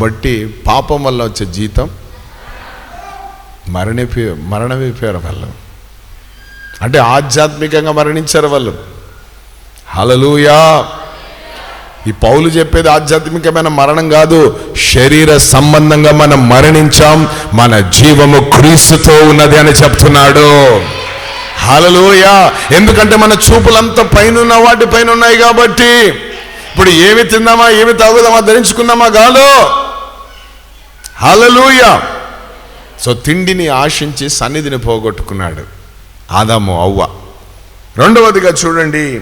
కాబట్టి పాపం వల్ల వచ్చే జీతం మరణిపి మరణమైపోయారు వాళ్ళు. అంటే ఆధ్యాత్మికంగా మరణించారు వాళ్ళు. హలలుయా ఈ పౌలు చెప్పేది ఆధ్యాత్మికమైన మరణం కాదు శరీర సంబంధంగా మనం మరణించాం మన జీవము క్రీస్తుతో ఉన్నది అని చెప్తున్నాడు. హలలోయ ఎందుకంటే మన చూపులంతా పైన వాటి పైన ఉన్నాయి కాబట్టి. ఇప్పుడు ఏమి తిందామా ఏమి తాగుదామా ధరించుకుందామా గాలో హలలుయ సో తిండిని ఆశించి సన్నిధిని పోగొట్టుకున్నాడు ఆదాము అవ్వ. రెండవదిగా చూడండి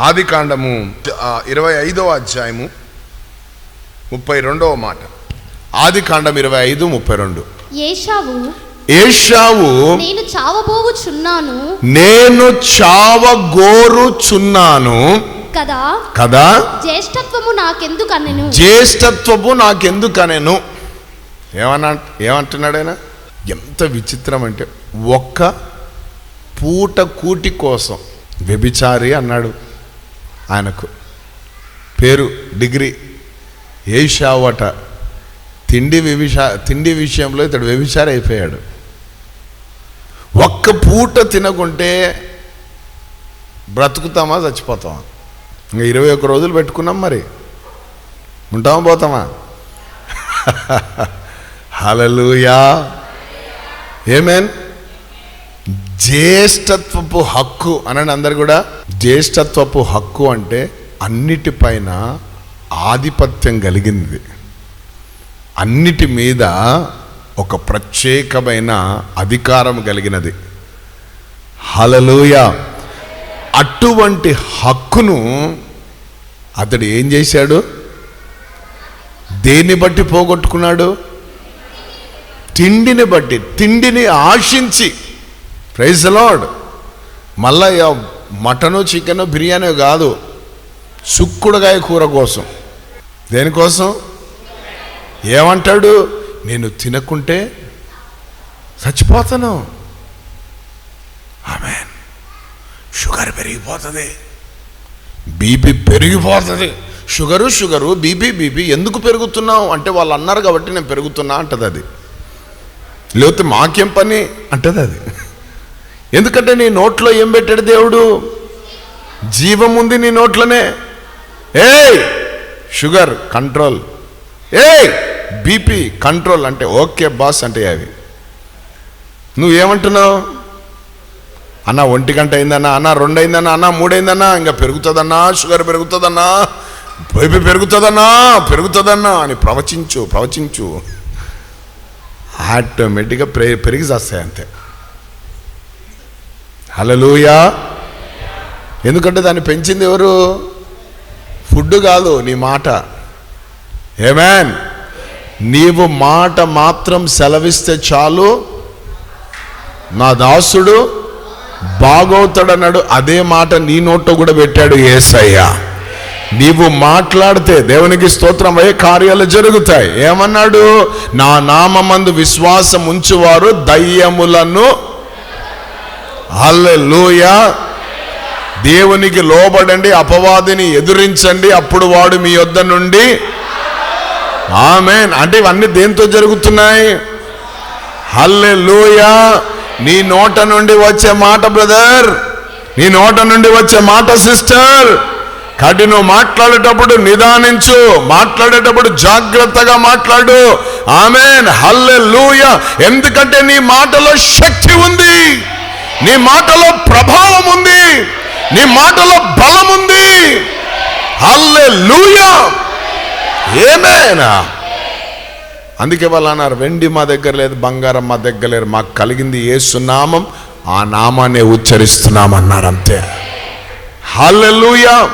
ఆది కాండము ఇరవై ఐదవ అధ్యాయము ముప్పై రెండవ మాట. ఆది కాండం ఇరవై ఐదు ముప్పై రెండు. ఏషావు ఏషావు నేను చావబోవుచున్నాను నేను చావగోరుచున్నాను. కదా? కదా? జ్యేష్ఠత్వము నాకెందుకనెను? జ్యేష్ఠత్వపు నాకెందుకనెను? ఏమన్నా ఏమంటున్నాడైనా ఎంత విచిత్రం అంటే ఒక్క పూట కూటి కోసం వ్యభిచారి అన్నాడు ఆయనకు. పేరు డిగ్రీ ఏషావట తిండి వ్యభిచా తిండి విషయంలో ఇతడు వ్యభిచారి అయిపోయాడు. ఒక్క పూట తినకుంటే బ్రతుకుతామా చచ్చిపోతామా? ఇంకా ఇరవై ఒక్క రోజులు పెట్టుకున్నాం మరి. ఉంటామా పోతామా? హలలుయా ఏమేన్ జ్యేష్ఠత్వపు హక్కు అనండి అందరు కూడా. జ్యేష్ఠత్వపు హక్కు అంటే అన్నిటిపైన ఆధిపత్యం కలిగింది. అన్నిటి మీద ఒక ప్రత్యేకమైన అధికారం కలిగినది. హలలోయ అటువంటి హక్కును అతడు ఏం చేశాడు? దేన్ని బట్టి పోగొట్టుకున్నాడు? తిండిని బట్టి తిండిని ఆశించి. ప్రైజ్ లాడ్ మళ్ళా మటను చికెను బిర్యానీ కాదు చుక్కుడుగాయ కూర కోసం. దేనికోసం? ఏమంటాడు? నేను తినకుంటే చచ్చిపోతాను. ఆమె షుగర్ పెరిగిపోతుంది. బీపీ పెరిగిపోతుంది. షుగరు షుగరు బీపీ బీపీ ఎందుకు పెరుగుతున్నావు? అంటే వాళ్ళు అన్నారు కాబట్టి నేను పెరుగుతున్నా అంటది అది. లేకపోతే మాకేం పని? అంటది అది. ఎందుకంటే నీ నోట్లో ఏం పెట్టాడు దేవుడు? జీవం ఉంది నీ నోట్లోనే. ఏయ్ షుగర్ కంట్రోల్. ఏ బీపీ కంట్రోల్ అంటే ఓకే బాస్ అంటే అవి. నువ్వేమంటున్నావు? అన్న ఒంటి గంట అయిందన్నా అన్న రెండు అయిందన్నా అన్న మూడైందన్నా ఇంకా పెరుగుతుందన్నా షుగర్ పెరుగుతుందన్నా బీపీ పెరుగుతుందన్నా పెరుగుతుందన్నా అని ప్రవచించు ప్రవచించు. ఆటోమేటిక్గా ప్రే పెరిగి చేస్తాయి అంతే హలలుయా ఎందుకంటే దాన్ని పెంచింది ఎవరు? ఫుడ్ కాదు నీ మాట. ఏమేన్? నీవు మాట మాత్రం సెలవిస్తే చాలు. నా దాసుడు బాగవుతాడన్నాడు. అదే మాట నీ నోట్లో కూడా పెట్టాడు ఏసయ్యా. నీవు మాట్లాడితే దేవునికి స్తోత్రం అయ్యే కార్యాలు జరుగుతాయి. ఏమన్నాడు? నా నామందు విశ్వాసం ఉంచువారు దయ్యములను. హల్లెలూయ. దేవునికి లోబడండి అపవాదిని ఎదురించండి అప్పుడు వాడు మీ యొద్ద నుండి. ఆమె అంటే ఇవన్నీ దేంతో జరుగుతున్నాయి? హల్లెలూయ. నీ నోట నుండి వచ్చే మాట బ్రదర్. నీ నోట నుండి వచ్చే మాట సిస్టర్. కాబట్టి నువ్వు మాట్లాడేటప్పుడు నిదానించు మాట్లాడేటప్పుడు జాగ్రత్తగా మాట్లాడు. ఆమెన్. హల్లెలూయా. ఎందుకంటే నీ మాటలో శక్తి ఉంది. నీ మాటలో ప్రభావం ఉంది. నీ మాటలో బలం ఉంది. హల్లెలూయా. ఏమేనా? అందుకే వాళ్ళు అన్నారు వెండి మా దగ్గర లేదు బంగారం మా దగ్గర లేదు మాకు కలిగింది ఏసునామం ఆ నామాన్ని ఉచ్చరిస్తున్నామన్నారు అంతే. హల్లెలూయా.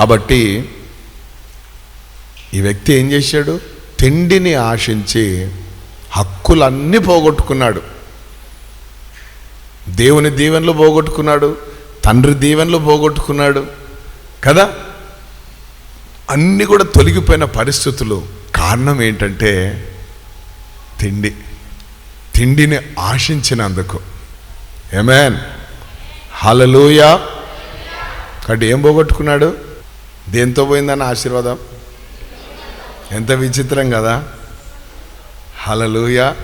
కాబట్టి ఈ వ్యక్తి ఏం చేశాడు? తిండిని ఆశించి హక్కులన్నీ పోగొట్టుకున్నాడు. దేవుని దీవెనలు పోగొట్టుకున్నాడు తండ్రి దీవెనలు పోగొట్టుకున్నాడు కదా? అన్నీ కూడా తొలగిపోయిన పరిస్థితులు కారణం ఏంటంటే తిండి. తిండిని ఆశించినందుకు. ఏమేన్ హలలుయా కాబట్టి ఏం పోగొట్టుకున్నాడు? దేంతో పోయిందన్న ఆశీర్వాదం? ఎంత విచిత్రం కదా. హలలుయ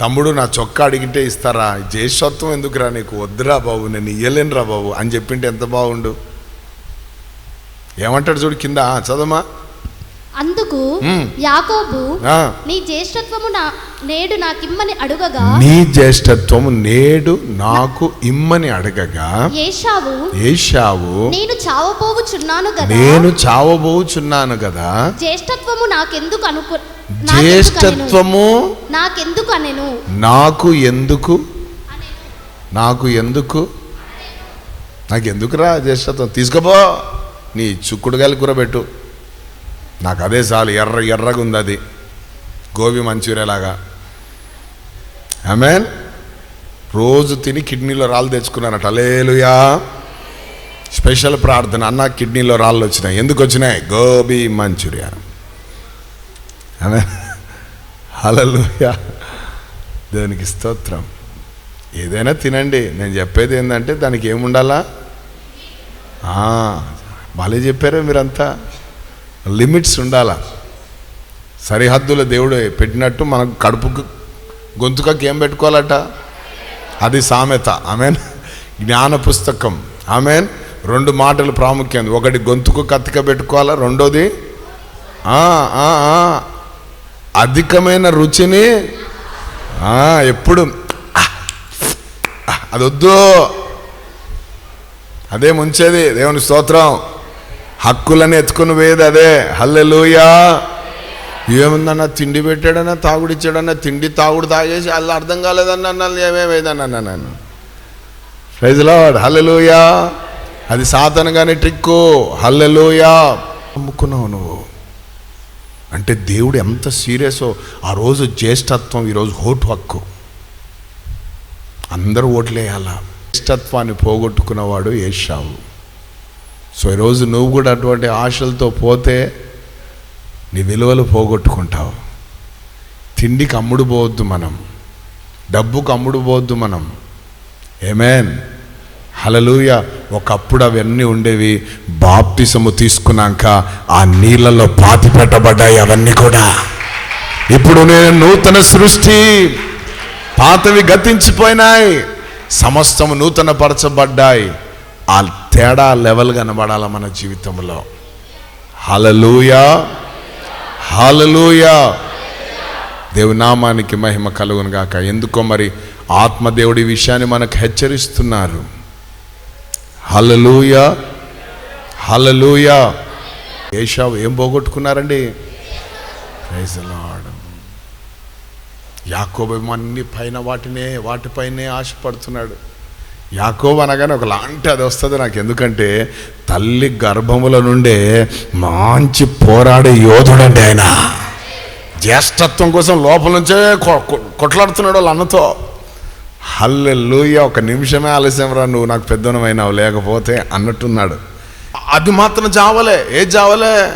తమ్ముడు నా చొక్కా అడిగితే ఇస్తారా? జ్యేష్ఠత్వం ఎందుకురా నీకు? వద్దురా బాబు నేను ఇయ్యలేనురా బాబు అని చెప్పింటే ఎంత బాగుండు. ఏమంటాడు చూడు కింద? చదవమా? అందుకు. యాకోబు. నీ జ్యేష్ఠత్వము నా నేడు నాకిమ్మని అడుగగా. నీ జ్యేష్ఠత్వము నేడు నాకు ఇమ్మని అడగగా. ఏషావు ఏషావు నేను చావబోవుచున్నాను కదా నేను చావబోచున్నాను కదా జ్యేష్ఠత్వము నాకెందుకు అనుకు జ్యేష్ఠత్వము నాకెందుకు అనెను? నాకు ఎందుకు? నాకు ఎందుకు? నాకు ఎందుకురా జ్యేష్ఠత్వం? తీసుకుపో. నీ చుక్కుడుగాయలు కూర పెట్టు నాకు అదే చాలు ఎర్ర ఎర్రగా ఉంది అది గోబీ మంచూరియాలాగా. ఆమెన్? రోజు తిని కిడ్నీలో రాళ్ళు తెచ్చుకున్నానట. లేలుయా స్పెషల్ ప్రార్థన అన్న కిడ్నీలో రాళ్ళు వచ్చినాయి. ఎందుకు వచ్చినాయి? గోబీ మంచూరియా. ఆమె హలలుయా దేవునికి స్తోత్రం. ఏదైనా తినండి. నేను చెప్పేది ఏంటంటే దానికి ఏముండాలా? ఆ, భలే మీరంతా. లిమిట్స్ ఉండాల? సరిహద్దుల దేవుడు పెట్టినట్టు మనం కడుపుకు గొంతుకకి ఏం పెట్టుకోవాలట? అది సామెత. ఆమెన్. జ్ఞాన పుస్తకం. ఆమెన్. రెండు మాటలు ప్రాముఖ్యం. ఒకటి గొంతుకు కత్తిక పెట్టుకోవాలా? రెండోది? అధికమైన రుచిని ఎప్పుడు అది వద్దు అదే ముంచేది. దేవుని స్తోత్రం. హక్కులను ఎత్తుకుని పోయేది అదే. హల్లెలూయా. ఏముందన్నా తిండి పెట్టాడన్నా తాగుడు ఇచ్చాడన్నా తిండి తాగుడు తాగేసి అల్లా అర్థం కాలేదన్నా నన్ను ఏమేమైందన్నా నన్ను ప్రైజ్ లార్డ్ హల్లెలూయా అది సాతన కానీ ట్రిక్కు. హల్లెలూయా అమ్ముకున్నావు నువ్వు. అంటే దేవుడు ఎంత సీరియసో ఆ రోజు జ్యేష్ఠత్వం ఈరోజు ఓటు హక్కు. అందరూ ఓట్లేయాలా? జ్యేష్ఠత్వాన్ని పోగొట్టుకున్నవాడు ఏషావు. సో ఈరోజు నువ్వు కూడా అటువంటి ఆశలతో పోతే నీ విలువలు పోగొట్టుకుంటావు. తిండికి అమ్ముడు పోవద్దు మనం. డబ్బుకు అమ్ముడు పోవద్దు మనం. ఏమేన్ హలలుయ ఒకప్పుడు అవన్నీ ఉండేవి. బాప్తిసము తీసుకున్నాక ఆ నీళ్ళలో పాతి పెట్టబడ్డాయి అవన్నీ కూడా. ఇప్పుడు నేను నూతన సృష్టి. పాతవి గతించిపోయినాయి. సమస్తము నూతన పరచబడ్డాయి ఆ తేడా లెవెల్ కనబడాల మన జీవితంలో. హలలుయా హలలుయా దేవునామానికి మహిమ కలుగును గాక. ఎందుకో మరి ఆత్మదేవుడి విషయాన్ని మనకు హెచ్చరిస్తున్నారు. హలలుయా హలలుయా ఏషావు ఏం పోగొట్టుకున్నారండి? ప్రైజ్ లార్డ్ అన్ని పైన వాటినే వాటిపైనే ఆశపడుతున్నాడు. యాకోబు అనగానే ఒక లాంటి అది వస్తుంది నాకు. ఎందుకంటే తల్లి గర్భముల నుండే మంచి పోరాడే యోధుడండి ఆయన. జ్యేష్ఠత్వం కోసం లోపల నుంచే కొ- కొట్లాడుతున్నాడు వాళ్ళ అన్నతో. హల్లెలూయ ఒక నిమిషమే ఆలస్యం రా నువ్వు నాకు పెద్దనమైనావు లేకపోతే అన్నట్టున్నాడు. అది మాత్రం చావలే. ఏ చావలే?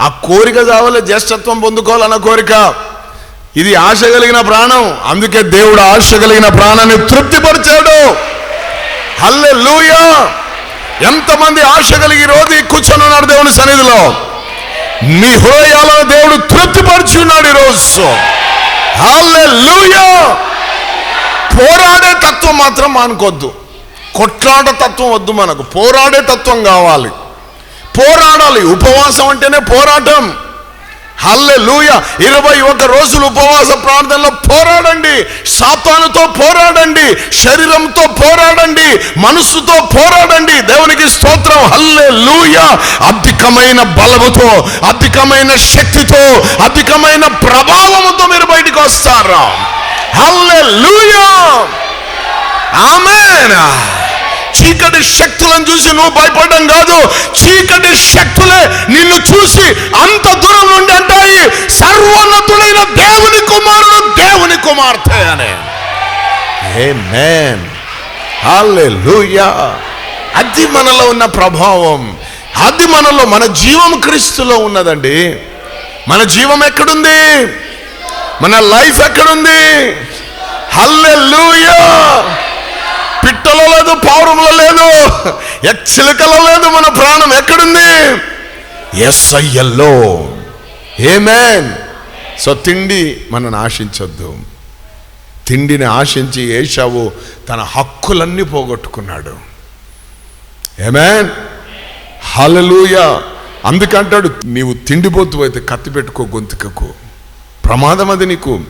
ఆ కోరిక చావలే. జ్యేష్ఠత్వం పొందుకోవాలన్న కోరిక. ఇది ఆశ కలిగిన ప్రాణం. అందుకే దేవుడు ఆశ కలిగిన ప్రాణాన్ని తృప్తిపరిచాడు. హల్లెలూయా! ఎంతమంది ఆశ కలిగి రోజు కూర్చొని ఉన్నాడు దేవుని సన్నిధిలో? మీ హృదయాలను దేవుడు తృప్తిపరిచి ఉన్నాడు ఈరోజు. హల్లెలూయా! పోరాడే తత్వం మాత్రం మానుకోద్దు. కొట్లాట తత్వం వద్దు మనకు. పోరాడే తత్వం కావాలి. పోరాడాలి. ఉపవాసం అంటేనే పోరాటం. హల్లె లూయ ఇరవై ఒక రోజులు ఉపవాస ప్రార్థనలో పోరాడండి. సాతానుతో పోరాడండి. శరీరంతో పోరాడండి. మనస్సుతో పోరాడండి. దేవునికి స్తోత్రం. హల్లె లూయ అధికమైన బలముతో అధికమైన శక్తితో అధికమైన ప్రభావముతో మీరు బయటికి వస్తారా? హల్లె లూయా ఆమెనా. చీకటి శక్తులను చూసి నువ్వు భయపడడం కాదు. చీకటి శక్తులే నిన్ను చూసి అంత దూరం నుండి అంటాయి. సర్వోన్నతుడైన దేవుని కుమారుడు దేవుని కుమార్తె అని. ఆమేన్ హల్లెలూయా అది మనలో ఉన్న ప్రభావం. అది మనలో మన జీవం క్రీస్తులో ఉన్నదండి. మన జీవం ఎక్కడుంది? మన లైఫ్ ఎక్కడుంది? హల్లెలూయా పిట్టలో లేదు పౌరంలో లేదు ఎచ్చిలికలో లేదు మన ప్రాణం ఎక్కడుంది? ఎస్ఐఎల్లో ఏమేన్ సో తిండి మనని ఆశించొద్దు. తిండిని ఆశించి ఏషావు తన హక్కులన్నీ పోగొట్టుకున్నాడు. ఏమేన్ హలలుయ అందుకంటాడు నీవు తిండిపోతు అయితే కత్తి పెట్టుకో గొంతుకకు. ప్రమాదం అది నీకు.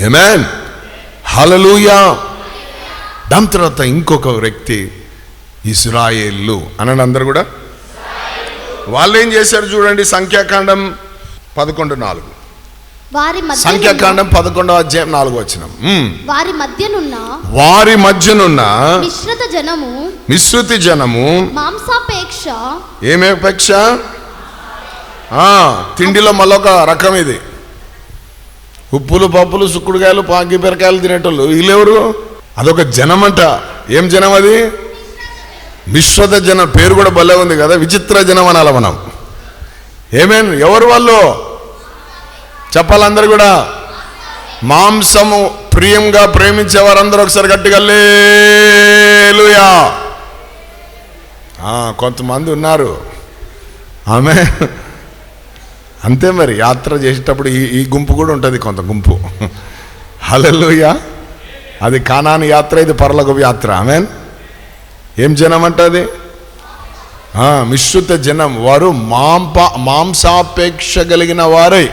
ఏమేన్ హలలుయా దాని తర్వాత ఇంకొక వ్యక్తి ఇస్రాయేళ్ళు అనండి అందరు కూడా? వాళ్ళు ఏం చేశారు చూడండి సంఖ్యాకాండం పదకొండు నాలుగు. వారి సంఖ్యాకాండం పదకొండవ అధ్యాయం నాలుగు వచ్చిన వారి మధ్యనున్న వారి మధ్యనున్న మిశ్రత జనము మిశ్రుతి జనము మాంసాపేక్ష ఏమే అపేక్ష? ఆ, తిండిలో మళ్ళొక రకం ఇది. ఉప్పులు పప్పులు సుక్కుడుకాయలు పాకి పెరకాయలు తినేటోళ్ళు. వీళ్ళెవరు? అదొక జనమంట. ఏం జనం అది? మిశ్రత జనం పేరు కూడా భలే ఉంది కదా విచిత్ర జనం అనాల మనం. ఏమేం? ఎవరు వాళ్ళు? చెప్పాలందరూ కూడా. మాంసము ప్రియంగా ప్రేమించే వారందరూ ఒకసారి గట్టిగా లేలుయా కొంతమంది ఉన్నారు. ఆమె. అంతే మరి యాత్ర చేసేటప్పుడు ఈ ఈ గుంపు కూడా ఉంటుంది కొంత గుంపు. హలలుయ అది కానాని యాత్ర ఇది పర్లకు యాత్ర. ఆమె ఏం జనం అంటది మిశ్రుత జనం. వారు మాంప మాంసాపేక్ష కలిగిన వారై.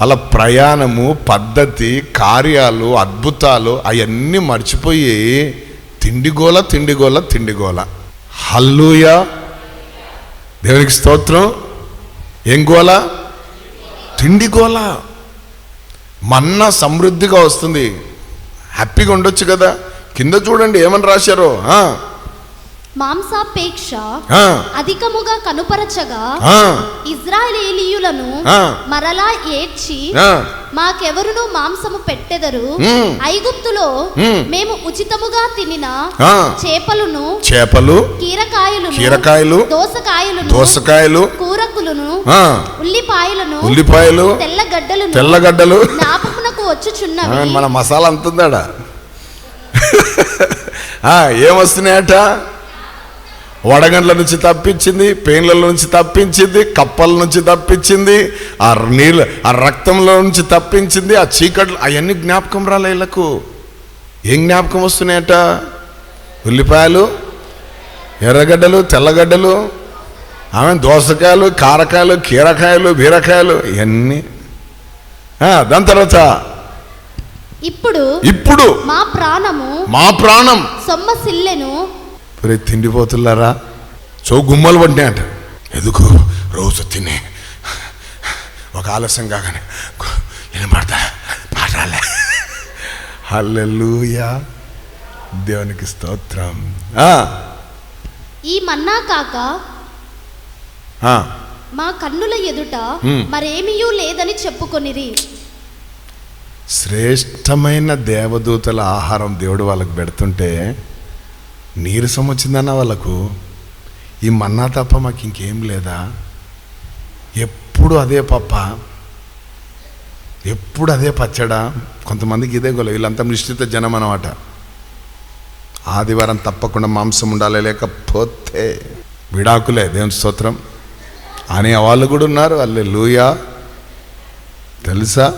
అలా ప్రయాణము పద్ధతి కార్యాలు అద్భుతాలు అవన్నీ మర్చిపోయి తిండిగోల తిండిగోల తిండిగోల. హల్లుయ. దేవునికి స్తోత్రం. ఏం గోల? తిండిగోల. మన్నా సమృద్ధిగా వస్తుంది. హ్యాపీగా ఉండొచ్చు కదా. కింద చూడండి ఏమని రాశారో మాంసాపేక్ష అధికముగా కనుపరచగా ఇజ్రాయేలీయులను. మరలా ఏడ్చి. మాకెవరును మాంసము పెట్టెదరు. ఐగుప్తులో మ్మ్. ఉచితముగా తినిన. చేపలను చేపలు కీరకాయలను కీరకాయలు దోసకాయలను దోసకాయలు కూరకులను ఉల్లిపాయలను ఉల్లిపాయలు తెల్లగడ్డలను తెల్లగడ్డలు జ్ఞాపకమునకు వచ్చుచున్నవి మన మసాలా అంతుందాడా ఏమొస్తున్నాయట వడగండ్ల నుంచి తప్పించింది పెయిన్ల నుంచి తప్పించింది కప్పల నుంచి తప్పించింది ఆ నీళ్ళ ఆ రక్తంలో నుంచి తప్పించింది ఆ చీకట్లు అవన్నీ జ్ఞాపకం రాలే వీళ్ళకు ఏం జ్ఞాపకం వస్తున్నాయట? ఉల్లిపాయలు ఎర్రగడ్డలు తెల్లగడ్డలు ఆమె దోసకాయలు కారకాయలు కీరకాయలు బీరకాయలు ఇవన్నీ. దాని తర్వాత? ఇప్పుడు ఇప్పుడు మా ప్రాణము మా ప్రాణం. సొమ్మసిల్లెను మరి తిండిపోతున్నారా చో గుమ్మలు పడినాయట ఎందుకు రోజు తినే. ఒక ఆలస్యం కాగానే వినపడతా పాటాలే హల్లెలూయా. దేవునికి స్తోత్రం. ఆ, ఈ మన్నా కాక ఆ, మా కన్నుల ఎదుట. మరేమియూ లేదని చెప్పుకొనిరి. శ్రేష్టమైన దేవదూతల ఆహారం దేవుడు వాళ్ళకి పెడుతుంటే నీరసం వచ్చిందన్న వాళ్ళకు ఈ మన్నా తప్ప మాకు ఇంకేం లేదా? ఎప్పుడు అదే పప్ప? ఎప్పుడు అదే పచ్చడా? కొంతమందికి ఇదే గొల్ల వీళ్ళంతా నిశ్చిత జనం అన్నమాట. ఆదివారం తప్పకుండా మాంసం ఉండాలి లేకపోతే విడాకులే దేవుని స్తోత్రం. అనే వాళ్ళు కూడా ఉన్నారు వాళ్ళు లూయా తెలుసా?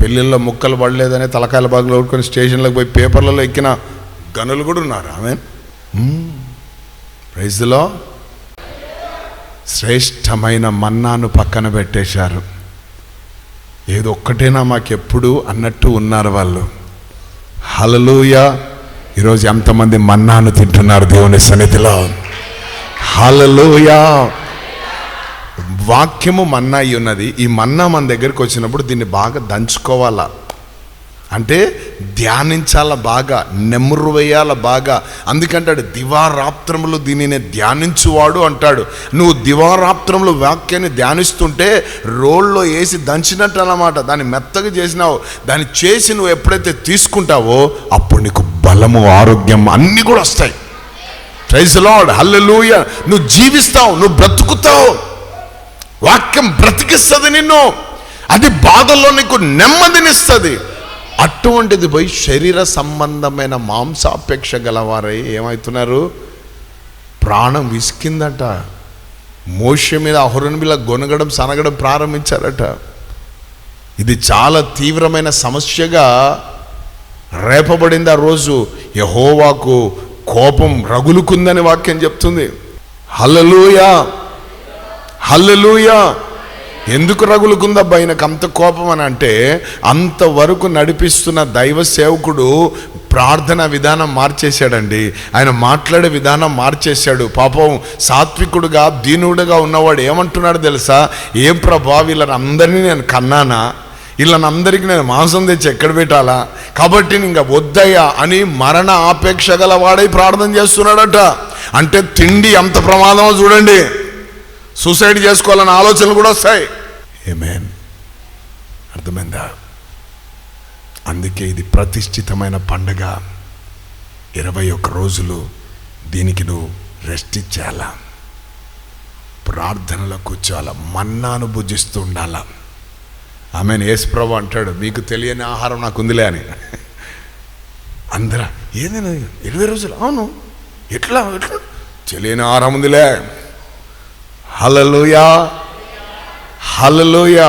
పెళ్ళిళ్ళలో ముక్కలు పడలేదని తలకాయల బాగులు కొట్టుకొని స్టేషన్లకు పోయి పేపర్లలో ఎక్కిన గనులు కూడా ఉన్నారు. ఆమె ప్రైజ్లో శ్రేష్టమైన మన్నాను పక్కన పెట్టేశారు. ఏదో ఒక్కటేనా మాకెప్పుడు అన్నట్టు ఉన్నారు వాళ్ళు. హలలుయ ఈరోజు ఎంతమంది మన్నాను తింటున్నారు దేవుని సన్నిధిలో. హలలుయా వాక్యము మన్నా అయి ఉన్నది. ఈ మన్నా మన దగ్గరికి వచ్చినప్పుడు దీన్ని బాగా దంచుకోవాలా? అంటే ధ్యానించాల బాగా నెమ్మరు వేయాల బాగా. అందుకంటాడు దివారాత్రములు దీనిని ధ్యానించువాడు అంటాడు. నువ్వు దివారాత్రములు వాక్యాన్ని ధ్యానిస్తుంటే రోల్లో వేసి దంచినట్టు అన్నమాట దాన్ని మెత్తగా చేసినావు. దాన్ని చేసి నువ్వు ఎప్పుడైతే తీసుకుంటావో అప్పుడు నీకు బలము ఆరోగ్యం అన్నీ కూడా వస్తాయి. ప్రైజ్ లాడ్ హల్లెలూయ నువ్వు జీవిస్తావు నువ్వు బ్రతుకుతావు. వాక్యం బ్రతికిస్తుంది నిన్ను. అది బాధల్లో నీకు నెమ్మదినిస్తుంది. అటువంటిది పోయి శరీర సంబంధమైన మాంసాపేక్ష గలవారై ఏమవుతున్నారు ప్రాణం విసికిందట. మోష మీద అహురన్ మీద గొనగడం సనగడం ప్రారంభించారట. ఇది చాలా తీవ్రమైన సమస్యగా రేపబడింది ఆ రోజు. యహోవాకు కోపం రగులుకుందని వాక్యం చెప్తుంది. హల్లలుయా! హల్లలుయా! ఎందుకు రగులుకుందబ్బా ఆయనకు అంత కోపం అని అంటే అంతవరకు నడిపిస్తున్న దైవ సేవకుడు ప్రార్థన విధానం మార్చేశాడండి. ఆయన మాట్లాడే విధానం మార్చేశాడు. పాపం సాత్వికుడుగా దీనుడుగా ఉన్నవాడు ఏమంటున్నాడు తెలుసా? ఏం ప్రభా వీళ్ళని అందరినీ నేను కన్నానా? వీళ్ళనందరికీ నేను మాంసం తెచ్చి ఎక్కడ పెట్టాలా? కాబట్టి ఇంకా వద్దయ్యా అని మరణ ఆపేక్ష గల వాడై ప్రార్థన చేస్తున్నాడట. అంటే తిండి ఎంత ప్రమాదమో చూడండి. సూసైడ్ చేసుకోవాలన్న ఆలోచనలు కూడా వస్తాయి. ఏమేన్ అర్థమైందా? అందుకే ఇది ప్రతిష్ఠితమైన పండగ. ఇరవై ఒక్క రోజులు దీనికి నువ్వు రెస్ట్ ఇచ్చేయాలా. ప్రార్థనలో కూర్చోాల మన్నాను భుజిస్తూ ఉండాలా. ఆమె యేసుప్రభు అంటాడు మీకు తెలియని ఆహారం నాకు ఉందిలే అని. అందరూ ఏదైనా ఇరవై రోజులు? అవును. ఎట్లా? ఎట్లా? తెలియని ఆహారం ఉందిలే. Hallelujah hallelujah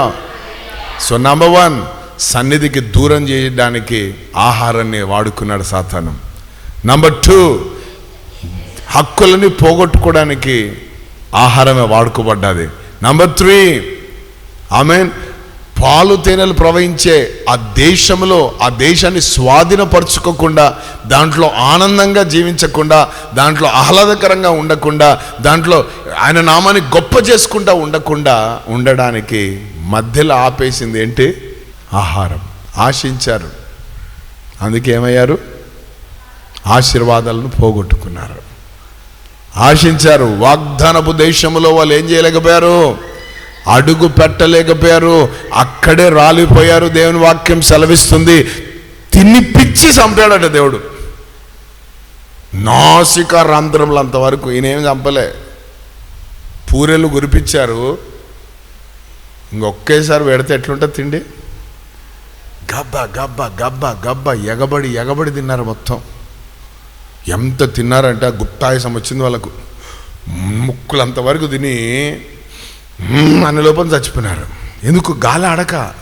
so number one సన్నిధికి దూరం చేయడానికి ఆహారాన్ని వాడుకున్నాడు సాతాను. నంబర్ టూ హక్కులని పోగొట్టుకోవడానికి ఆహారమే వాడుకోబడ్డది. నంబర్ త్రీ ఐ మీన్ పాలు తేనెలు ప్రవహించే ఆ దేశంలో ఆ దేశాన్ని స్వాధీనపరచుకోకుండా దాంట్లో ఆనందంగా జీవించకుండా దాంట్లో ఆహ్లాదకరంగా ఉండకుండా దాంట్లో ఆయన నామాన్ని గొప్ప చేసుకుంటా ఉండకుండా ఉండడానికి మధ్యలో ఆపేసింది ఏంటి? ఆహారం. ఆశించారు. అందుకే ఏమయ్యారు? ఆశీర్వాదాలను పోగొట్టుకున్నారు. ఆశించారు. వాగ్దానపు దేశంలో వాళ్ళు ఏం చేయలేకపోయారు? అడుగు పెట్టలేకపోయారు. అక్కడే రాలిపోయారు. దేవుని వాక్యం సెలవిస్తుంది. తినిపిచ్చి చంపాడట దేవుడు. నాసిక రంధ్రములు అంతవరకు ఈయనేమి చంపలే. పూరెలు గురిపించారు ఇంకొక్కేసారి పెడితే ఎట్లుంటుంది తిండి. గబ్బ గబ్బ గబ్బ గబ్బ ఎగబడి ఎగబడి తిన్నారు మొత్తం. ఎంత తిన్నారంటే ఆ గుప్తాయసం వచ్చింది వాళ్ళకు. ముక్కులు అంతవరకు తిని మ్మ్ లోపల చచ్చిపోయినారు. ఎందుకు? గాలి అడక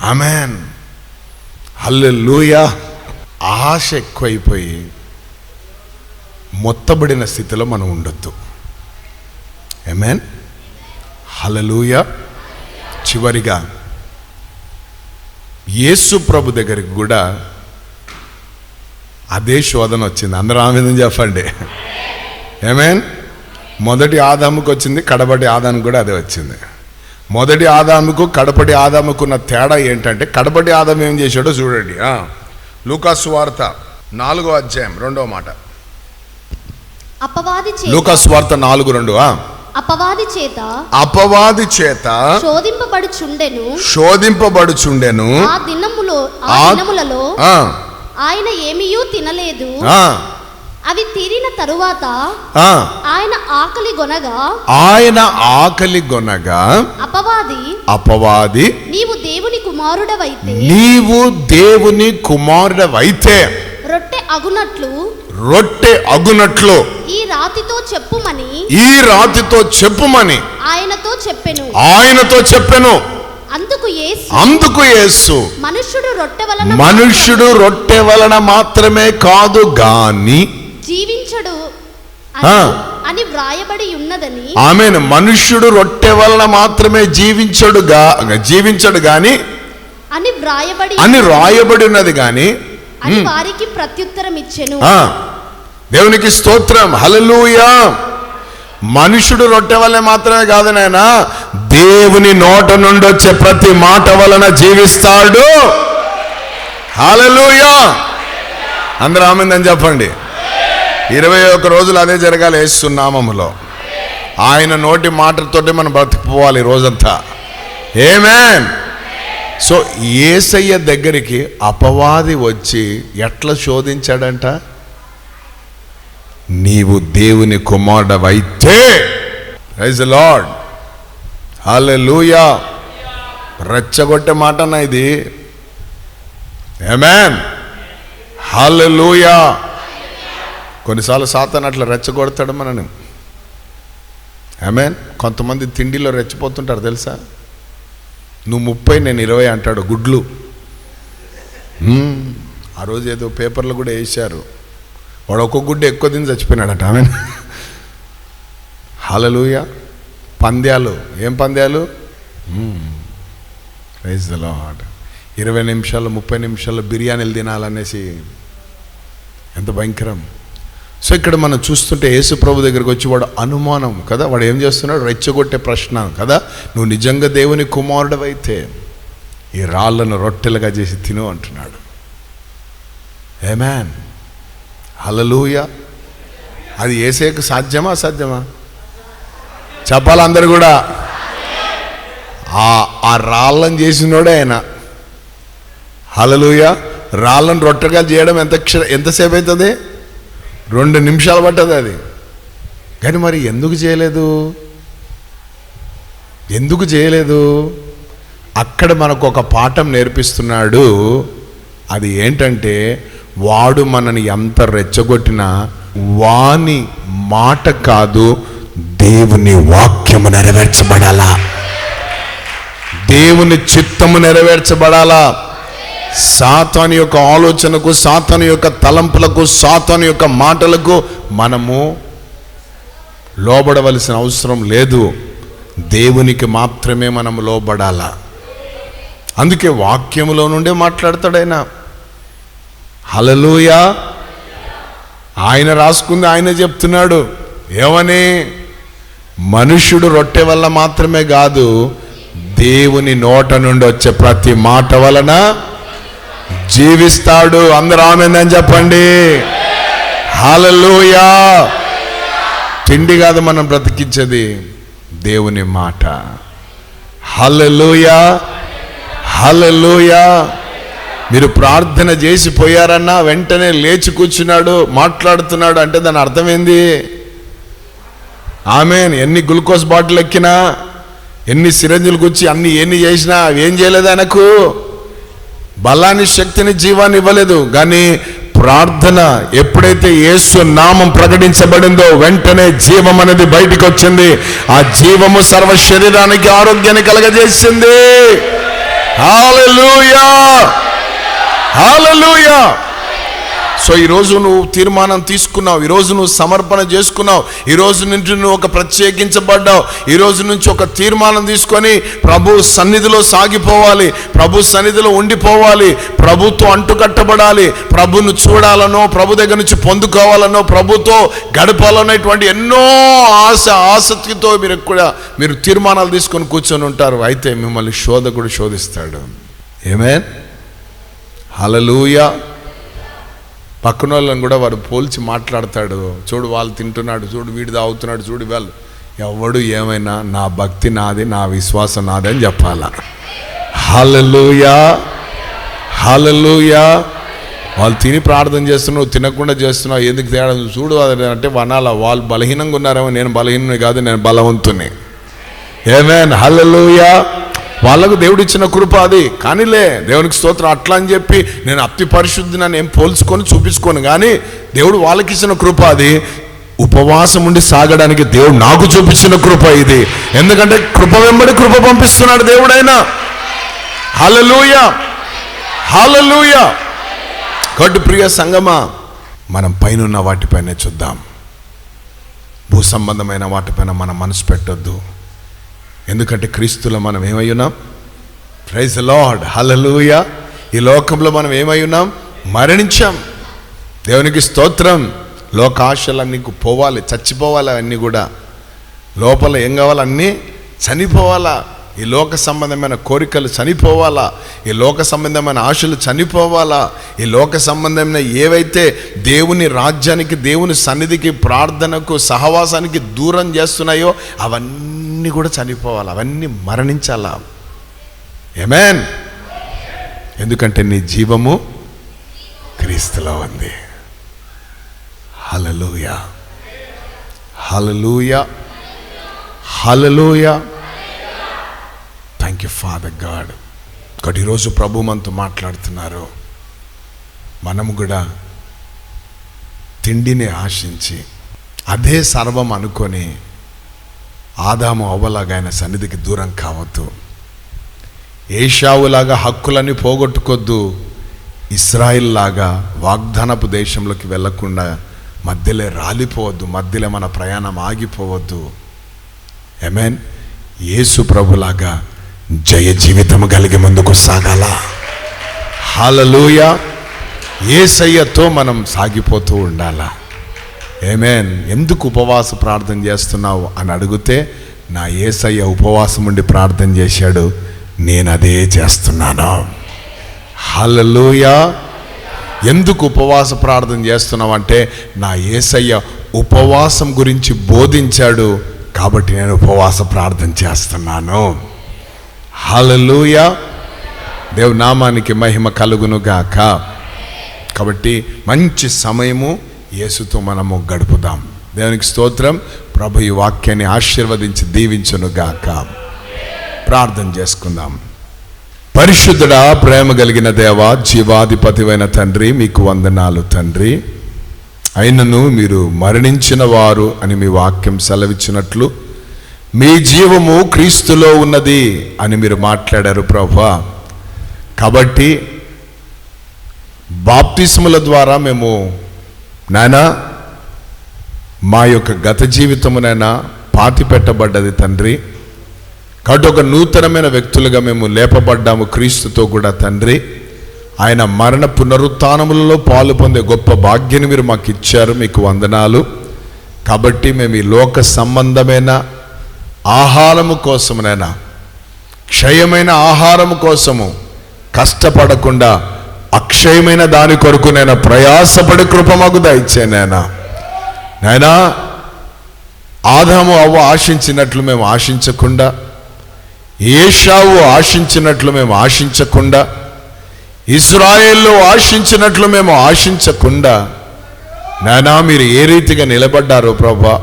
ఆమెన్. హల్లెలూయా. ఆశ ఎక్కువైపోయి మొత్తబడిన స్థితిలో మనం ఉండొద్దు. ఆమెన్ హల్లెలూయా చివరిగా యేసు ప్రభు దగ్గరికి కూడా అదే శోధన వచ్చింది. అందరూ ఆమెదని చెప్పండి? ఏమేన్ మొదటి ఆదాముకు వచ్చింది కడపటి ఆదాముకు కూడా అదే వచ్చింది. మొదటి ఆదాముకు కడపటి ఆదాముకు ఉన్న తేడా ఏంటంటే కడపటి ఆదాము ఏం చేశాడో చూడండి. లూకాసు వార్త నాలుగో అధ్యాయం రెండో మాట. అపవాది చేత లూకాసు వార్త నాలుగు రెండు. అపవాది చేత అపవాది చేత శోధింపబడుచుండెను. శోధింపబడుచుండెను. ఆ దినములో ఆ దినములలో ఆయన ఏమీయూ తినలేదు. అవి తీరిన తరువాత ఆ. ఆయన ఆకలి గొనగా ఆయన ఆకలి గొనగా అపవాది అపవాది నీవు దేవుని కుమారుడవైతే నీవు దేవుని కుమారుడవైతే రొట్టె అగునట్లు రొట్టె అగునట్లు ఈ రాతితో చెప్పుమని ఈ రాతితో చెప్పుమని ఆయనతో చెప్పెను ఆయనతో చెప్పెను అందుకు యేసు అందుకు యేసు మనుష్యుడు రొట్టె వలన మనుష్యుడు రొట్టె వలన మాత్రమే కాదు గాని జీవించడు. అని- వ్రాయబడి ఉన్నదని ఆమెను. మనుష్యుడు రొట్టె వలన మాత్రమే జీవించడు జీవించడు గాని అని వ్రాయబడి అని రాయబడి ఉన్నది గాని అని వారికి ప్రత్యుత్తరం ఇచ్చెను. దేవునికి స్తోత్రం. హల్లెలూయా. మనుషుడు రొట్టె వల్లే మాత్రమే కాదు నాయన దేవుని నోట నుండి వచ్చే ప్రతి మాట వలన జీవిస్తాడు. హల్లెలూయా. అందరూ ఆమెందని చెప్పండి. ఇరవై ఒక్క రోజులు అదే జరగాలి వేస్తున్నామములో ఆయన నోటి మాటలతోటి మనం బ్రతికిపోవాలి రోజంతా. ఏమేన్ సో ఏసయ్య దగ్గరికి అపవాది వచ్చి ఎట్లా శోధించాడంట? నీవు దేవుని కుమారుడవైతే. రైజ్ లార్డ్ లూయా రెచ్చగొట్టే మాటనా ఇది? ఏమేన్ హల్లెలూయా కొన్నిసార్లు సాతాను అట్లా రెచ్చగొడతాడు మనని. ఆమెన్ కొంతమంది తిండిలో రెచ్చిపోతుంటారు తెలుసా? నువ్వు ముప్పై నేను ఇరవై అంటాడు గుడ్లు. ఆ రోజు ఏదో పేపర్లు కూడా వేశారు. వాడు ఒక్కొక్క గుడ్డు ఎక్కువ తిని చచ్చిపోయినాడట. ఆమె హలలుయ పంద్యాలు. ఏం పంద్యాలు? రైస్ ద ఇరవై నిమిషాలు ముప్పై నిమిషాలు బిర్యానీలు తినాలనేసి ఎంత భయంకరం. సో ఇక్కడ మనం చూస్తుంటే యేసు ప్రభు దగ్గరికి వచ్చి వాడు అనుమానం కదా? వాడు ఏం చేస్తున్నాడు? రెచ్చగొట్టే ప్రశ్న కదా? నువ్వు నిజంగా దేవుని కుమారుడవైతే ఈ రాళ్ళను రొట్టెలుగా చేసి తిను అంటున్నాడు. ఏమాన్ హలలుయ అది ఏసేకు సాధ్యమా? అసాధ్యమా? చెప్పాలి అందరు కూడా? ఆ ఆ రాళ్ళని చేసినోడే ఆయన. హలలుయ రాళ్ళను రొట్టెలుగా చేయడం ఎంత క్ష ఎంతసేపు అవుతుంది? రెండు నిమిషాలు పట్టదు అది. కానీ మరి ఎందుకు చేయలేదు? ఎందుకు చేయలేదు? అక్కడ మనకు ఒక పాఠం నేర్పిస్తున్నాడు. అది ఏంటంటే వాడు మనని ఎంత రెచ్చగొట్టినా వాని మాట కాదు దేవుని వాక్యము నెరవేర్చబడాలా? దేవుని చిత్తము నెరవేర్చబడాలా? సాతాను యొక్క ఆలోచనకు సాతాను యొక్క తలంపులకు సాతాను యొక్క మాటలకు మనము లోబడవలసిన అవసరం లేదు. దేవునికి మాత్రమే మనం లోబడాల. అందుకే వాక్యములో నుండే మాట్లాడతాడైనా హలలుయా ఆయన రాసుకుంది ఆయన చెప్తున్నాడు. ఏమని? మనుష్యుడు రొట్టె వల్ల మాత్రమే కాదు దేవుని నోట నుండి వచ్చే ప్రతి మాట వలన జీవిస్తాడు అందరూ ఆమెందని చెప్పండి. హలలుయా తిండి కాదు మనం బ్రతికించేది దేవుని మాట. హలలుయా హలలుయా మీరు ప్రార్థన చేసి పోయారన్నా వెంటనే లేచి కూర్చున్నాడు మాట్లాడుతున్నాడు అంటే దాని అర్థమైంది ఆమె ఎన్ని గ్లూకోజ్ బాటిల్ ఎక్కినా ఎన్ని సిరంజులు కూర్చి అన్ని ఎన్ని చేసినా అవి ఏం చేయలేదు ఆయనకు? బలాన్ని శక్తిని జీవాన్ని ఇవ్వలేదు. కానీ ప్రార్థన ఎప్పుడైతే యేసు నామం ప్రకటించబడిందో వెంటనే జీవం అనేది బయటికి వచ్చింది ఆ జీవము సర్వ శరీరానికి ఆరోగ్యాన్ని కలగజేసింది. హల్లెలూయా! హల్లెలూయా! సో ఈరోజు నువ్వు తీర్మానం తీసుకున్నావు ఈరోజు నువ్వు సమర్పణ చేసుకున్నావు ఈరోజు నుంచి నువ్వు ఒక ప్రత్యేకించబడ్డావు ఈరోజు నుంచి ఒక తీర్మానం తీసుకొని ప్రభు సన్నిధిలో సాగిపోవాలి ప్రభు సన్నిధిలో ఉండిపోవాలి ప్రభుతో అంటుకట్టబడాలి ప్రభును చూడాలనో ప్రభు దగ్గర నుంచి పొందుకోవాలనో ప్రభుతో గడపాలనేటువంటి ఎన్నో ఆశ ఆసక్తితో మీరు కూడా మీరు తీర్మానాలు తీసుకొని కూర్చొని ఉంటారు. అయితే మిమ్మల్ని శోధకుడు శోధిస్తాడు. ఏమే హలలుయా పక్కన వాళ్ళని కూడా వాడు పోల్చి మాట్లాడతాడు. చూడు వాళ్ళు తింటున్నాడు చూడు వీడు తాగుతున్నాడు చూడు వాళ్ళు. ఎవడు ఏమైనా నా భక్తి నాది నా విశ్వాసం నాది అని చెప్పాలా? హలలుయా హలలుయా వాళ్ళు తిని ప్రార్థన చేస్తున్నావు తినకుండా చేస్తున్నావు ఎందుకు తేడా చూడు అంటే వనాల వాళ్ళు బలహీనంగా ఉన్నారేమో నేను బలహీనం కాదు నేను బలవంతుని. ఏమేన్ హలలుయా వాళ్ళకు దేవుడు ఇచ్చిన కృప అది. కానీలే దేవునికి స్తోత్రం. అట్లా అని చెప్పి నేను అతి పరిశుద్ధిని నేను పోల్చుకొని చూపించుకోను. కానీ దేవుడు వాళ్ళకి ఇచ్చిన కృప అది. ఉపవాసం ఉండి సాగడానికి దేవుడు నాకు చూపించిన కృప ఇది. ఎందుకంటే కృప వెంబడి కృప పంపిస్తున్నాడు దేవుడైనా. హల్లెలూయా. హల్లెలూయా. కట్టు ప్రియ సంగమా మనం పైన వాటిపైనే చూద్దాం. భూ సంబంధమైన వాటిపైన మనం మనసు పెట్టొద్దు. ఎందుకంటే క్రీస్తులో మనం ఏమై ఉన్నాం? ప్రైజ్ లార్డ్ హలలుయ ఈ లోకంలో మనం ఏమై ఉన్నాం? మరణించాం. దేవునికి స్తోత్రం. లోకాశలన్నీ పోవాలి చచ్చిపోవాలి అవన్నీ కూడా. లోపల ఏం కావాలి? అన్నీ చనిపోవాలా. ఈ లోక సంబంధమైన కోరికలు చనిపోవాలా. ఈ లోక సంబంధమైన ఆశలు చనిపోవాలా. ఈ లోక సంబంధమైన ఏవైతే దేవుని రాజ్యానికి దేవుని సన్నిధికి ప్రార్థనకు సహవాసానికి దూరం చేస్తున్నాయో అవన్నీ అవన్నీ కూడా చనిపోవాలి అవన్నీ మరణించాలా? ఏమేన్ ఎందుకంటే నీ జీవము క్రీస్తులో ఉంది. Hallelujah hallelujah hallelujah thank you father God ఒకటి ఈరోజు ప్రభు మనతో మాట్లాడుతున్నారు. మనము కూడా తిండిని ఆశించి అదే సర్వం అనుకొని ఆదాము అవ్వలాగా ఆయన సన్నిధికి దూరం కావద్దు. ఏషావులాగా హక్కులన్నీ పోగొట్టుకోద్దు. ఇస్రాయిల్లాగా వాగ్దానపు దేశంలోకి వెళ్ళకుండా మధ్యలో రాలిపోవద్దు మధ్యలో మన ప్రయాణం ఆగిపోవద్దు. ఎమెన్ యేసు ప్రభులాగా జయ జీవితం కలిగి ముందుకు సాగాల. హాలలోయ ఏసయ్యతో మనం సాగిపోతూ ఉండాలా. ఏమేన్ ఎందుకు ఉపవాస ప్రార్థన చేస్తున్నావు అని అడిగితే నా ఏసయ్య ఉపవాసం ఉండి ప్రార్థన చేశాడు నేను అదే చేస్తున్నాను. హల్లెలూయ ఎందుకు ఉపవాస ప్రార్థన చేస్తున్నావు అంటే నా ఏసయ్య ఉపవాసం గురించి బోధించాడు కాబట్టి నేను ఉపవాస ప్రార్థన చేస్తున్నాను. హల్లెలూయ దేవునామానికి మహిమ కలుగును గాక. కాబట్టి మంచి సమయము యేసుతో మనము గడుపుదాం. దేవునికి స్తోత్రం. ప్రభు ఈ వాక్యాన్ని ఆశీర్వదించి దీవించును గాక. ప్రార్థన చేసుకుందాం. పరిశుద్ధుడా ప్రేమ కలిగిన దేవ జీవాధిపతివైన తండ్రి మీకు వందనాలు తండ్రి. అయినను మీరు మరణించిన వారు అని మీ వాక్యం సెలవిచ్చినట్లు మీ జీవము క్రీస్తులో ఉన్నది అని మీరు మాట్లాడారు ప్రభా. కాబట్టి బాప్తిస్ముల ద్వారా మేము నాయనా మా యొక్క గత జీవితమునైనా పాతి పెట్టబడ్డది తండ్రి. కాబట్టి ఒక నూతనమైన వ్యక్తులుగా మేము లేపబడ్డాము క్రీస్తుతో కూడా తండ్రి. ఆయన మరణ పునరుత్నములలో పాలు పొందే గొప్ప భాగ్యని మీరు మాకు ఇచ్చారు మీకు వందనాలు. కాబట్టి మేము ఈ లోక సంబంధమైన ఆహారము కోసమునైనా క్షయమైన ఆహారము కోసము కష్టపడకుండా అక్షయమైన దాని కొరకు నేను ప్రయాసపడి కృప మాకు దయచానైనా నాయనా. ఆదాము అవ్వ ఆశించినట్లు మేము ఆశించకుండా ఏషావు ఆశించినట్లు మేము ఆశించకుండా ఇస్రాయేల్లో ఆశించినట్లు మేము ఆశించకుండా నానా మీరు ఏ రీతిగా నిలబడ్డారు ప్రభా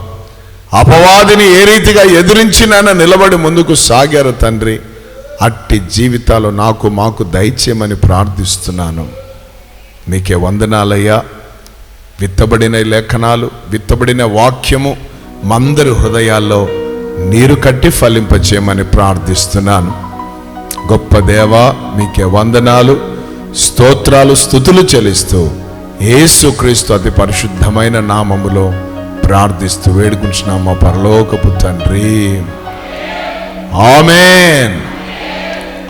అపవాదిని ఏ రీతిగా ఎదిరించి నాన్న నిలబడి ముందుకు సాగారు తండ్రి అట్టి జీవితాలు నాకు మాకు దయచేయమని ప్రార్థిస్తున్నాను. మీకే వందనాలయ్యా. విత్తబడిన లేఖనాలు విత్తబడిన వాక్యము మందరి హృదయాల్లో నీరు కట్టి ఫలింపచేయమని ప్రార్థిస్తున్నాను. గొప్ప దేవా మీకే వందనాలు. స్తోత్రాలు స్థుతులు చెల్లిస్తూ ఏసుక్రీస్తు అతి పరిశుద్ధమైన నామములో ప్రార్థిస్తూ వేడుకుంటున్నాం పరలోకపు తండ్రి. ఆమెన్.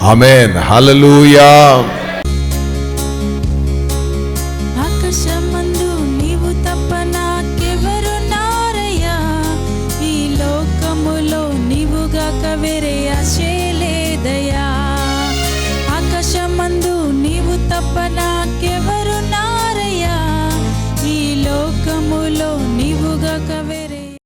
Amen hallelujah